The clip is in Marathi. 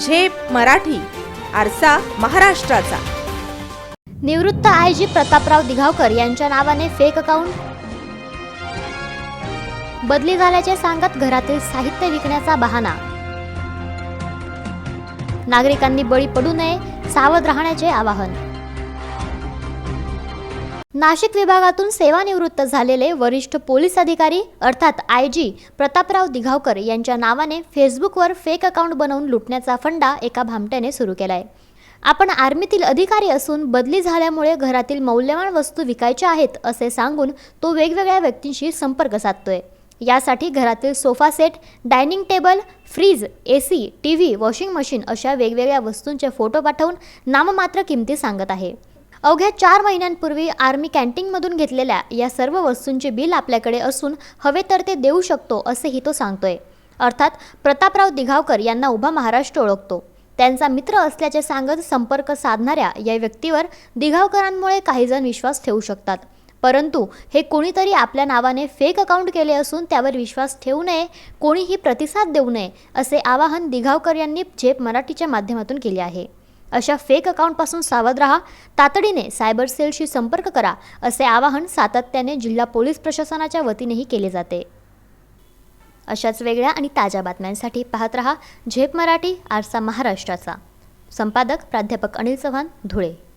झेप मराठी आरसा महाराष्ट्राचा. निवृत्त आय जी प्रतापराव दिघावकर यांच्या नावाने फेक अकाउंट बदली झाल्याचे सांगत घरातील साहित्य विकण्याचा बहाणा नागरिकांनी बळी पडू नये सावध राहण्याचे आवाहन. नाशिक विभागातून सेवानिवृत्त झालेले वरिष्ठ पोलीस अधिकारी अर्थात आय जी प्रतापराव दिघावकर यांच्या नावाने फेसबुकवर फेक अकाउंट बनवून लुटण्याचा फंडा एका भामट्याने सुरू केलाय. आपण आर्मीतील अधिकारी असून बदली झाल्यामुळे घरातील मौल्यवान वस्तू विकायच्या आहेत असे सांगून तो वेगवेगळ्या व्यक्तींशी संपर्क साधतोय. यासाठी घरातील sofa set dining table fridge A C T V washing machine अशा वेगवेगळ्या वस्तूंचे फोटो पाठवून नाममात्र किमती सांगत आहे. अवघ्या चार महिन्यांपूर्वी आर्मी कॅन्टीनमधून घेतलेल्या या सर्व वस्तूंचे बिल आपल्याकडे असून हवे तर ते देऊ शकतो असेही तो सांगतोय. अर्थात प्रतापराव दिघावकर यांना उभा महाराष्ट्र ओळखतो. त्यांचा मित्र असल्याचे सांगत संपर्क साधणाऱ्या या व्यक्तीवर दिघावकरांमुळे काहीजण विश्वास ठेवू शकतात. परंतु हे कोणीतरी आपल्या नावाने फेक अकाउंट केले असून त्यावर विश्वास ठेवू नये कोणीही प्रतिसाद देऊ नये असे आवाहन दिघावकर यांनी झेप मराठीच्या माध्यमातून केले आहे. अशा फेक अकाउंटपासून सावध राहा तातडीने सायबर सेलशी संपर्क करा असे आवाहन सातत्याने जिल्हा पोलीस प्रशासनाच्या वतीनेही केले जाते. अशाच वेगळ्या आणि ताज्या बातम्यांसाठी पाहत रहा झेप मराठी आरसा महाराष्ट्राचा. संपादक प्राध्यापक अनिल चव्हाण धुळे.